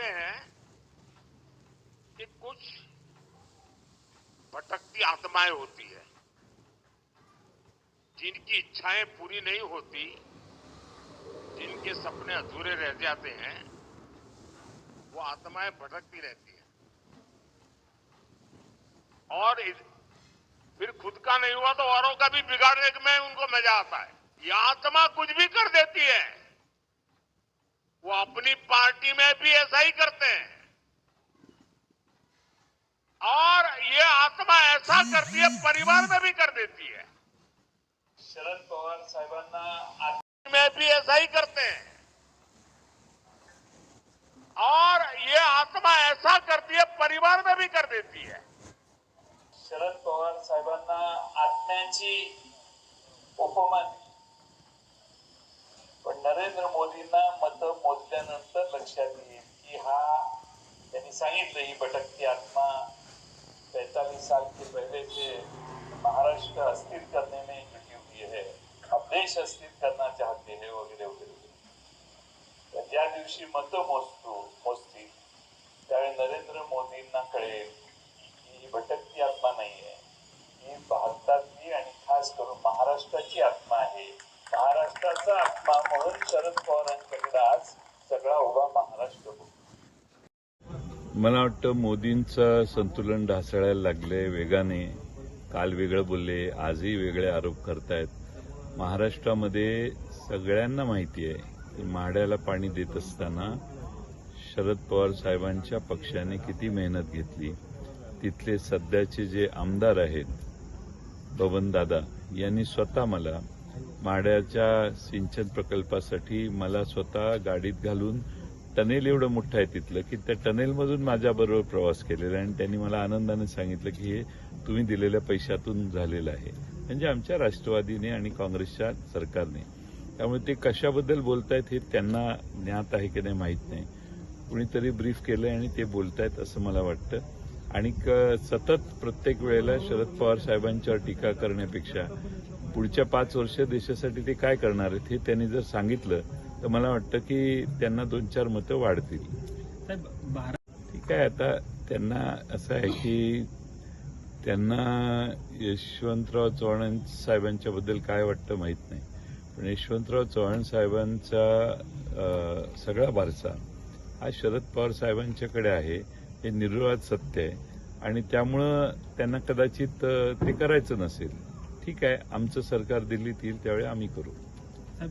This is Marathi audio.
कहते हैं कि कुछ भटकती आत्माएँ होती है। जिनकी इच्छाएँ पूरी नहीं होती, जिनके सपने अधूरे रह जाते हैं, वो आत्माएँ भटकती रहती है। और फिर खुद का नहीं हुआ तो औरों का भी बिगाड़ने में उनको मज़ा आता है। ये आत्मा कुछ भी कर देती है। वो अपनी पार्टी में भी ऐसा ही करते हैं। और ये आत्मा ऐसा करती है परिवार में भी कर देती है। शरद पवार साहेबांना में भी ऐसा ही करते हैं। और ये आत्मा ऐसा करती है परिवार में भी कर देती है। शरद पवार साहेबांना आत्म्याची उपमा लक्षात येईल की हा त्यांनी सांगितलं ही भटकती आत्मा पैतालीस साल के पहले से महाराष्ट्र अस्थिर करने में जुटी हुई है अब देश अस्थिर करना चाहते है वगैरे वगैरे. तर ज्या दिवशी मत मोजतो मोजतील त्यावेळी नरेंद्र मोदींना कळेल की ही भटकती आत्मा नाहीये. ही भारतातली आणि खास करून महाराष्ट्राची आत्मा आहे. महाराष्ट्राचा आत्मा म्हणून शरद पवारांच्याकडे आज सगळा उभा महाराष्ट्र मला वाटतं मोदींचं संतुलन ढासळायला लागले वेगाने. काल वेगळं बोलले आजही वेगळे आरोप करतायत. महाराष्ट्रामध्ये सगळ्यांना माहिती आहे की माड्याला पाणी देत असताना शरद पवार साहेबांच्या पक्षाने किती मेहनत घेतली. तिथले सध्याचे जे आमदार आहेत बबनदादा यांनी स्वतः मला माड्याच्या सिंचन प्रकल्पासाठी मला स्वतः गाडीत घालून टनेल एवढं मोठं आहे तिथलं की त्या टनेलमधून माझ्याबरोबर प्रवास केलेला आहे आणि त्यांनी मला आनंदाने सांगितलं की हे तुम्ही दिलेल्या पैशातून झालेलं आहे. म्हणजे आमच्या राष्ट्रवादीने आणि काँग्रेसच्या सरकारने. त्यामुळे ते कशाबद्दल बोलतायत हे त्यांना ज्ञात आहे की नाही माहीत नाही. कुणीतरी ब्रीफ केलंय आणि ते बोलतायत असं मला वाटतं. आणि सतत प्रत्येक वेळेला शरद पवार साहेबांच्यावर टीका करण्यापेक्षा पुढच्या पाच वर्ष देशासाठी ते काय करणार आहेत हे त्यांनी जर सांगितलं तर मला वाटतं की त्यांना दोन चार मतं वाढतील. ठीक आहे आता त्यांना असं आहे की त्यांना यशवंतराव चव्हाण साहेबांच्याबद्दल काय वाटतं माहीत नाही. पण यशवंतराव चव्हाण साहेबांचा सगळा वारसा हा शरद पवार साहेबांच्याकडे आहे. हे निर्विवाद सत्य आहे. आणि त्यामुळं त्यांना कदाचित ते करायचं नसेल. ठीक आहे आमचं सरकार दिल्लीत येईल त्यावेळी आम्ही करू.